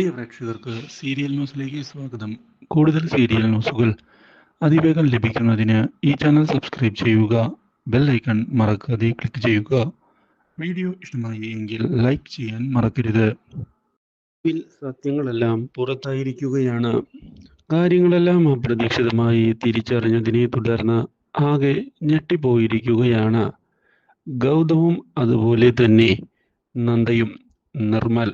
പ്രിയ പ്രേക്ഷകർക്ക് സീരിയൽ ന്യൂസിലേക്ക് സ്വാഗതം. കൂടുതൽ സീരിയൽ ന്യൂസുകൾ അതിവേഗം ലഭിക്കുന്നതിന് ഈ ചാനൽ സബ്സ്ക്രൈബ് ചെയ്യുക ബെൽ ഐക്കൺ മറക്കാതെ ക്ലിക്ക് ചെയ്യുക. വീഡിയോ ഇഷ്ടമായി എങ്കിൽ ലൈക്ക് ചെയ്യാൻ മറക്കരുത്. സത്യങ്ങളെല്ലാം പുറത്തായിരിക്കുകയാണ്. കാര്യങ്ങളെല്ലാം അപ്രതീക്ഷിതമായി തിരിച്ചറിഞ്ഞതിനെ തുടർന്ന് ആകെ ഞെട്ടിപ്പോയിരിക്കുകയാണ്. ഗൗതമും അതുപോലെ തന്നെ നന്ദയും നിർമ്മൽ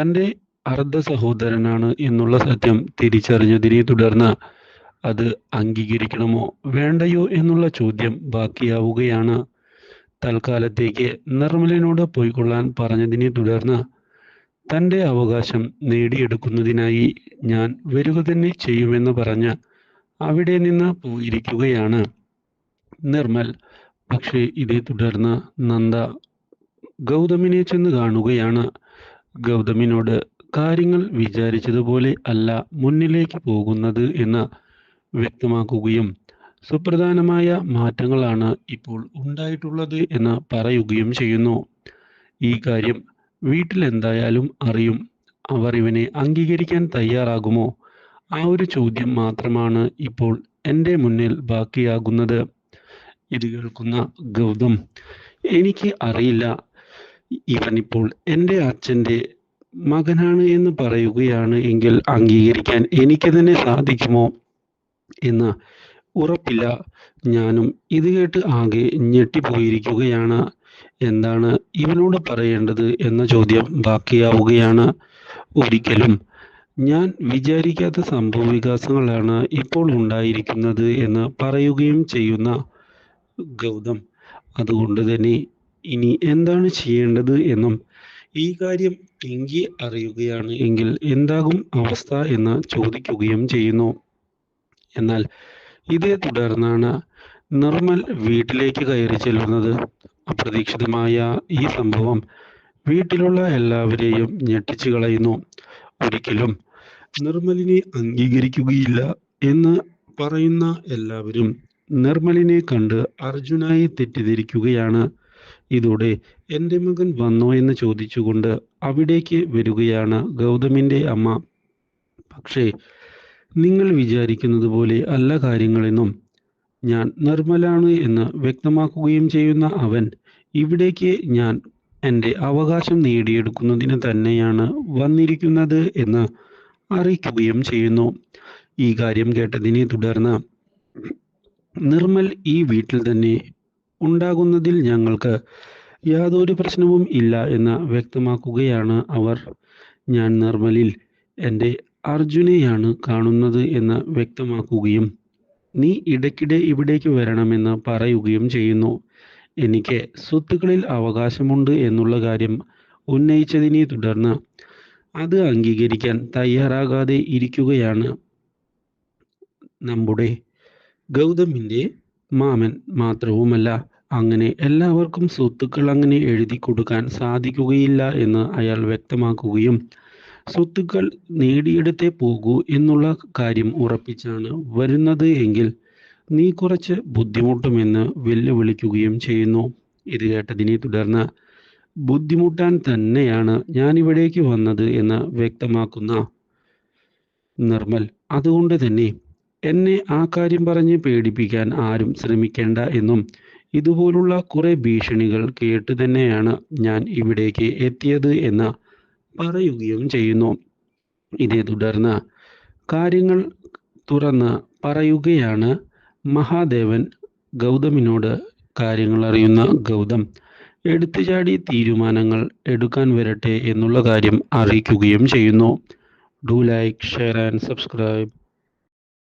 തന്റെ അർദ്ധ സഹോദരനാണ് എന്നുള്ള സത്യം തിരിച്ചറിഞ്ഞതിനെ തുടർന്ന് അത് അംഗീകരിക്കണമോ വേണ്ടയോ എന്നുള്ള ചോദ്യം ബാക്കിയാവുകയാണ്. തൽക്കാലത്തേക്ക് നിർമ്മലിനോട് പോയിക്കൊള്ളാൻ പറഞ്ഞതിനെ തുടർന്ന് തന്റെ അവകാശം നേടിയെടുക്കുന്നതിനായി ഞാൻ വരിക തന്നെ ചെയ്യുമെന്ന് പറഞ്ഞ് അവിടെ നിന്ന് പോയിരിക്കുകയാണ് നിർമ്മൽ. പക്ഷേ ഇതേ തുടർന്ന് നന്ദ ഗൗതമിനെ ചെന്ന് കാണുകയാണ്. ഗൗതമിനോട് കാര്യങ്ങൾ വിചാരിച്ചതുപോലെ അല്ല മുന്നിലേക്ക് പോകുന്നത് എന്ന് വ്യക്തമാക്കുകയും സുപ്രധാനമായ മാറ്റങ്ങളാണ് ഇപ്പോൾ ഉണ്ടായിട്ടുള്ളത് എന്ന് പറയുകയും ചെയ്യുന്നു. ഈ കാര്യം വീട്ടിൽ എന്തായാലും അറിയും. അവർ ഇവനെ അംഗീകരിക്കാൻ തയ്യാറാകുമോ? ആ ഒരു ചോദ്യം മാത്രമാണ് ഇപ്പോൾ എന്റെ മുന്നിൽ ബാക്കിയാകുന്നത്. ഇത് കേൾക്കുന്ന ഗൗതം എനിക്ക് അറിയില്ല. ഇവനിപ്പോൾ എന്റെ അച്ഛന്റെ മകനാണ് എന്ന് പറയുകയാണ് എങ്കിൽ അംഗീകരിക്കാൻ എനിക്ക് തന്നെ സാധിക്കുമോ എന്ന് ഉറപ്പില്ല. ഞാനും ഇത് കേട്ട് ആകെ ഞെട്ടിപ്പോയിരിക്കുകയാണ്. എന്താണ് ഇവനോട് പറയേണ്ടത് എന്ന ചോദ്യം ബാക്കിയാവുകയാണ് ഒരിക്കലും. ഞാൻ വിചാരിക്കാത്ത സംഭവ വികാസങ്ങളാണ് ഇപ്പോൾ ഉണ്ടായിരിക്കുന്നത് എന്ന് പറയുകയും ചെയ്യുന്ന ഗൗതം. അതുകൊണ്ട് തന്നെ ഇനി എന്താണ് ചെയ്യേണ്ടത് എന്നും ഈ കാര്യം എങ്കി അറിയുകയാണ്. എങ്കിൽ എന്താകും അവസ്ഥ എന്ന് ചോദിക്കുകയും ചെയ്യുന്നു. എന്നാൽ ഇതേ തുടർന്നാണ് നിർമ്മൽ വീട്ടിലേക്ക് കയറി ചെല്ലുന്നത്. അപ്രതീക്ഷിതമായ ഈ സംഭവം വീട്ടിലുള്ള എല്ലാവരെയും ഞെട്ടിച്ചു കളയുന്നു. ഒരിക്കലും നിർമ്മലിനെ അംഗീകരിക്കുകയില്ല എന്ന് പറയുന്ന എല്ലാവരും നിർമ്മലിനെ കണ്ട് അർജുനായി തെറ്റിദ്ധരിക്കുകയാണ്. ഇതോടെ എന്റെ മകൻ വന്നോ എന്ന് ചോദിച്ചുകൊണ്ട് അവിടേക്ക് വരികയാണ് ഗൗതമിന്റെ അമ്മ. പക്ഷേ നിങ്ങൾ വിചാരിക്കുന്നത് പോലെ അല്ല കാര്യങ്ങളെന്നും ഞാൻ നിർമ്മലാണ് എന്ന് വ്യക്തമാക്കുകയും ചെയ്യുന്ന അവൻ ഇവിടേക്ക് ഞാൻ എന്റെ അവകാശം നേടിയെടുക്കുന്നതിന് തന്നെയാണ് വന്നിരിക്കുന്നത് എന്ന് അറിയിക്കുകയും ചെയ്യുന്നു. ഈ കാര്യം കേട്ടതിനെ തുടർന്ന് നിർമ്മൽ ഈ വീട്ടിൽ തന്നെ ഉണ്ടാകുന്നതിൽ ഞങ്ങൾക്ക് യാതൊരു പ്രശ്നവും ഇല്ല എന്ന് വ്യക്തമാക്കുകയാണ് അവർ. ഞാൻ നിർമ്മലിൽ എന്റെ അർജുനെയാണ് കാണുന്നത് എന്ന് വ്യക്തമാക്കുകയും നീ ഇടയ്ക്കിടെ ഇവിടേക്ക് വരണമെന്ന് പറയുകയും ചെയ്യുന്നു. എനിക്ക് സ്വത്തുക്കളിൽ അവകാശമുണ്ട് എന്നുള്ള കാര്യം ഉന്നയിച്ചതിനെ തുടർന്ന് അത് അംഗീകരിക്കാൻ തയ്യാറാകാതെ ഇരിക്കുകയാണ് നമ്മുടെ ഗൗതമിന്റെ മാമൻ മാത്രവുമല്ല. അങ്ങനെ എല്ലാവർക്കും സ്വത്തുക്കൾ അങ്ങനെ എഴുതി കൊടുക്കാൻ സാധിക്കുകയില്ല എന്ന് അയാൾ വ്യക്തമാക്കുകയും സ്വത്തുക്കൾ നേടിയെടുത്തേ പോകൂ എന്നുള്ള കാര്യം ഉറപ്പിച്ചാണ് വരുന്നത് എങ്കിൽ നീ കുറച്ച് ബുദ്ധിമുട്ടുമെന്ന് വെല്ലുവിളിക്കുകയും ചെയ്യുന്നു ഇത് കേട്ടതിനെ തുടർന്ന് ബുദ്ധിമുട്ടാൻ തന്നെയാണ് ഞാൻ ഇവിടേക്ക് വന്നത് എന്ന് വ്യക്തമാക്കുന്ന നിർമ്മൽ അതുകൊണ്ട് തന്നെ എന്നെ ആ കാര്യം പറഞ്ഞ് പേടിപ്പിക്കാൻ ആരും ശ്രമിക്കേണ്ട എന്നും ഇതുപോലുള്ള കുറെ ഭീഷണികൾ കേട്ട് തന്നെയാണ് ഞാൻ ഇവിടേക്ക് എത്തിയത് എന്ന് പറയുകയും ചെയ്യുന്നു. ഇതേ തുടർന്ന് കാര്യങ്ങൾ തുറന്ന് പറയുകയാണ് മഹാദേവൻ ഗൗതമിനോട് കാര്യങ്ങൾ അറിയുന്ന ഗൗതം. എടുത്തുചാടി തീരുമാനങ്ങൾ എടുക്കാൻ വരട്ടെ എന്നുള്ള കാര്യം അറിയിക്കുകയും ചെയ്യുന്നു. Do like share and subscribe